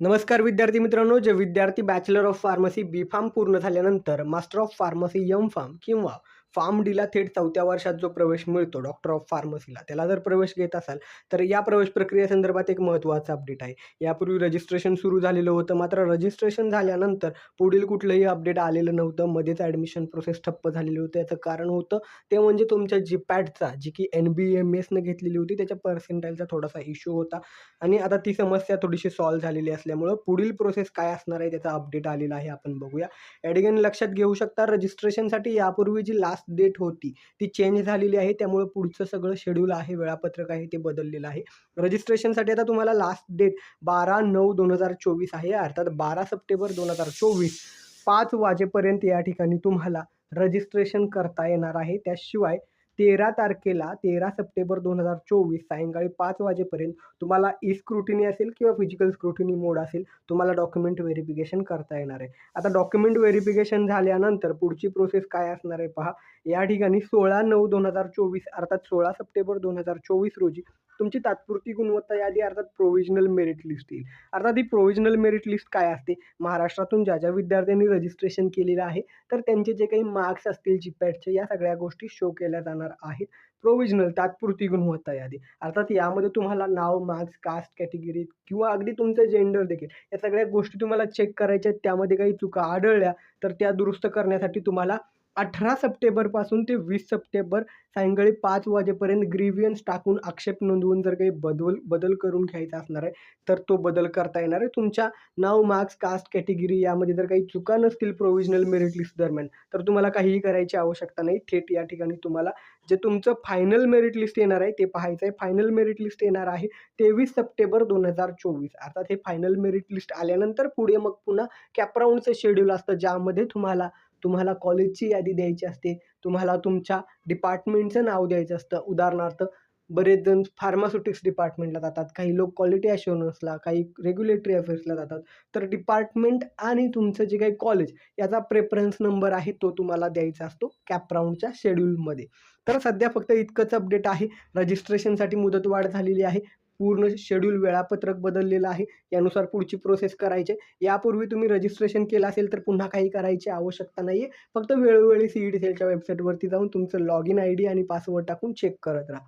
नमस्कार विद्यार्थी मित्रांनो जे विद्यार्थी bachelor of pharmacy B pharm पूर्ण झाल्यानंतर master of pharmacy M pharm किंवा फार्म डीला थेट चौथ्या वर्षात जो प्रवेश मिळतो डॉक्टर ऑफ फार्मसीला त्याला जर प्रवेश घेत असाल तर या प्रवेश प्रक्रियेसंदर्भात एक महत्त्वाचा अपडेट आहे. यापूर्वी रजिस्ट्रेशन सुरू झालेलं होतं मात्र रजिस्ट्रेशन झाल्यानंतर पुढील कुठलंही अपडेट आलेलं नव्हतं. मध्येच ॲडमिशन प्रोसेस ठप्प झालेली होती. याचं कारण होतं ते म्हणजे तुमच्या जी पॅटचा जी की एन बी एम एसनं घेतलेली होती त्याच्या पर्सेंटाईलचा थोडासा इश्यू होता. आणि आता ती समस्या थोडीशी सॉल्व्ह झालेली असल्यामुळं पुढील प्रोसेस काय असणार आहे त्याचा अपडेट आलेला आहे आपण बघूया. या ठिकाणी लक्षात घेऊ शकता रजिस्ट्रेशनसाठी यापूर्वी जी लास्ट डेट होती. ती चेंज झालेली आहे. त्यामुळं पुढचं सगळं शेड्यूल आहे. वेळापत्रक आहे. ते बदललेलं आहे. रजिस्ट्रेशनसाठी आता तुम्हाला लास्ट डेट बारा नऊ दोन हजार चोवीस आहे. अर्थात बारा सप्टेंबर दोन हजार चोवीस पाच वाजेपर्यंत या ठिकाणी तुम्हाला रजिस्ट्रेशन करता येणार आहे. त्याशिवाय तेरा तारखेला तेरा सप्टेंबर दोन हजार चोवीस सायंकाळी पाच वाजेपर्यंत तुम्हाला ई स्क्रुटिनी असेल किंवा फिजिकल स्क्रुटिनी मोड असेल तुम्हाला डॉक्युमेंट व्हेरिफिकेशन करता येणार आहे. आता डॉक्युमेंट व्हेरिफिकेशन झाल्यानंतर पुढची प्रोसेस काय असणार आहे पहा. या ठिकाणी सोळा नऊ दोन हजार चोवीस अर्थात सोळा सप्टेंबर दोन हजार चोवीस रोजी तुमची तात्पुरती गुणवत्ता यादी अर्थात प्रोव्हिजनल मेरिट लिस्ट येईल. अर्थात ही प्रोव्हिजनल मेरिट लिस्ट काय असते? महाराष्ट्रातून ज्या ज्या विद्यार्थ्यांनी रजिस्ट्रेशन केलेलं आहे तर त्यांचे जे काही मार्क्स असतील जीपॅटचे या सगळ्या गोष्टी शो केल्या जाणार आहेत. प्रोविजनल तात्पुरती गुणवत्ता यादी अर्थात यामध्ये तुम्हाला नाव मार्क्स कास्ट कॅटेगरी किंवा अगदी तुमचं जेंडर देखील या सगळ्या गोष्टी तुम्हाला चेक करायच्या आहेत. त्यामध्ये काही चुका आढळल्या तर त्या दुरुस्त करण्यासाठी तुम्हाला अठरा सप्टेंबरपासून ते वीस सप्टेंबर सायंकाळी पाच वाजेपर्यंत ग्रीवियन्स टाकून आक्षेप नोंदवून जर काही बदल बदल करून घ्यायचा असणार आहे तर तो बदल करता येणार आहे. तुमच्या नाव मार्क्स कास्ट कॅटेगरी यामध्ये जर काही चुका नसतील प्रोव्हिजनल मेरिट लिस्ट दरम्यान तर तुम्हाला काहीही करायची आवश्यकता नाही. थेट या ठिकाणी तुम्हाला जे तुमचं फायनल मेरिट लिस्ट येणार आहे ते पाहायचं आहे. फायनल मेरिट लिस्ट येणार आहे तेवीस सप्टेंबर दोन हजार चोवीस. अर्थात हे फायनल मेरिट लिस्ट आल्यानंतर पुढे मग पुन्हा कॅपराऊंडचं शेड्यूल असतं ज्यामध्ये तुम्हाला तुम्हाला कॉलेजची यादी द्यायची असते तुम्हाला तुमच्या डिपार्टमेंटचं नाव द्यायचं असतं. उदाहरणार्थ बरेच जण फार्मास्युटिक्स डिपार्टमेंटला जातात. काही लोक क्वालिटी अशुरन्सला काही रेग्युलेटरी अफेअर्सला जातात. तर डिपार्टमेंट आणि तुमचं जे काही कॉलेज याचा प्रेफरन्स नंबर आहे तो तुम्हाला द्यायचा असतो कॅपराऊंडच्या शेड्यूलमध्ये तर सध्या फक्त इतकंच अपडेट आहे. रजिस्ट्रेशनसाठी मुदतवाढ झालेली आहे. पूर्ण शेड्यूल वेळापत्रक बदललेलं आहे. यानुसार पुढची प्रोसेस करायची यापूर्वी तुम्ही रजिस्ट्रेशन केलं असेल तर पुन्हा काही करायची आवश्यकता नाही आहे फक्त वेळोवेळी सी ई टी सेलच्या वेबसाईटवरती जाऊन तुमचं लॉग इन आय डी आणि पासवर्ड टाकून चेक करत राहा.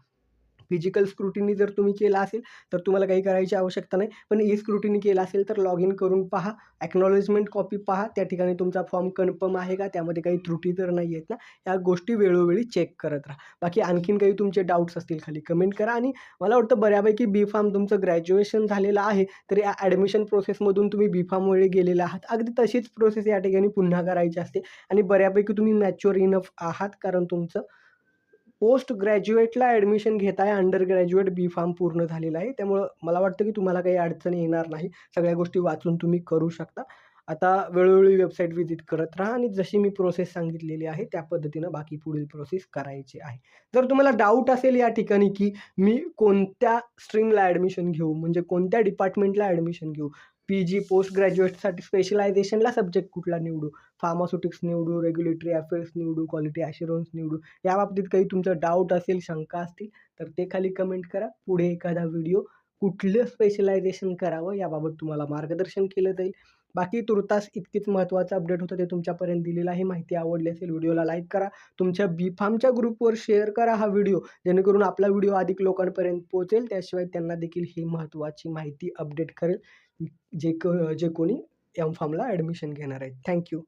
फिजिकल स्क्रुटिनी जर तुम्ही केला असेल तर तुम्हाला काही करायची आवश्यकता नाही. पण ई स्क्रुटिनी केला असेल तर लॉग इन करून पहा ॲक्नॉलेजमेंट कॉपी पहा. त्या ठिकाणी तुमचा फॉर्म कन्फर्म आहे का? त्यामध्ये काही त्रुटी तर नाही आहेत ना? या गोष्टी वेळोवेळी चेक करत राहा. बाकी आणखीन काही तुमचे डाऊट्स असतील खाली कमेंट करा. आणि मला वाटतं बऱ्यापैकी बी फार्म तुमचं ग्रॅज्युएशन झालेलं आहे तर या ॲडमिशन प्रोसेसमधून तुम्ही बी फार्ममुळे गेलेला आहात. अगदी तशीच प्रोसेस या ठिकाणी पुन्हा करायची असते. आणि बऱ्यापैकी तुम्ही मॅच्युअर इनफ आहात कारण तुमचं पोस्ट ग्रॅज्युएटला ॲडमिशन घेत आहे अंडर ग्रॅज्युएट बी फार्म पूर्ण झालेलं आहे. त्यामुळं मला वाटतं की तुम्हाला काही अडचणी येणार नाही. सगळ्या गोष्टी वाचून तुम्ही करू शकता. आता वेळोवेळी वेबसाईट व्हिजिट करत राहा आणि जशी मी प्रोसेस सांगितलेली आहे त्या पद्धतीनं बाकी पुढील प्रोसेस करायची आहे. जर तुम्हाला डाऊट असेल या ठिकाणी की मी कोणत्या स्ट्रीमला ॲडमिशन घेऊ म्हणजे कोणत्या डिपार्टमेंटला ॲडमिशन घेऊ पी जी पोस्ट ग्रॅज्युएटसाठी स्पेशलायझेशनला सब्जेक्ट कुठला निवडू? फार्मास्युटिक्स निवडू रेग्युलेटरी अफेअर्स निवडू क्वालिटी ॲश्युरन्स निवडू. या बाबतीत काही तुमचं डाऊट असेल शंका असतील तर ते खाली कमेंट करा. पुढे एखादा व्हिडिओ कुठलं स्पेशलायझेशन करावं याबाबत तुम्हाला मार्गदर्शन केलं जाईल. बाकी तुर्तास इतकीच महत्त्वाचं अपडेट होतं ते तुमच्यापर्यंत दिलेलं ही माहिती आवडली असेल व्हिडिओला लाईक करा. तुमच्या बी फार्मच्या ग्रुपवर शेअर करा हा व्हिडिओ जेणेकरून आपला व्हिडिओ अधिक लोकांपर्यंत पोहोचेल. त्याशिवाय त्यांना देखील ही महत्त्वाची माहिती अपडेट करेल. जे क जे कोणी एम फार्मला ॲडमिशन घेणार आहेत. थँक्यू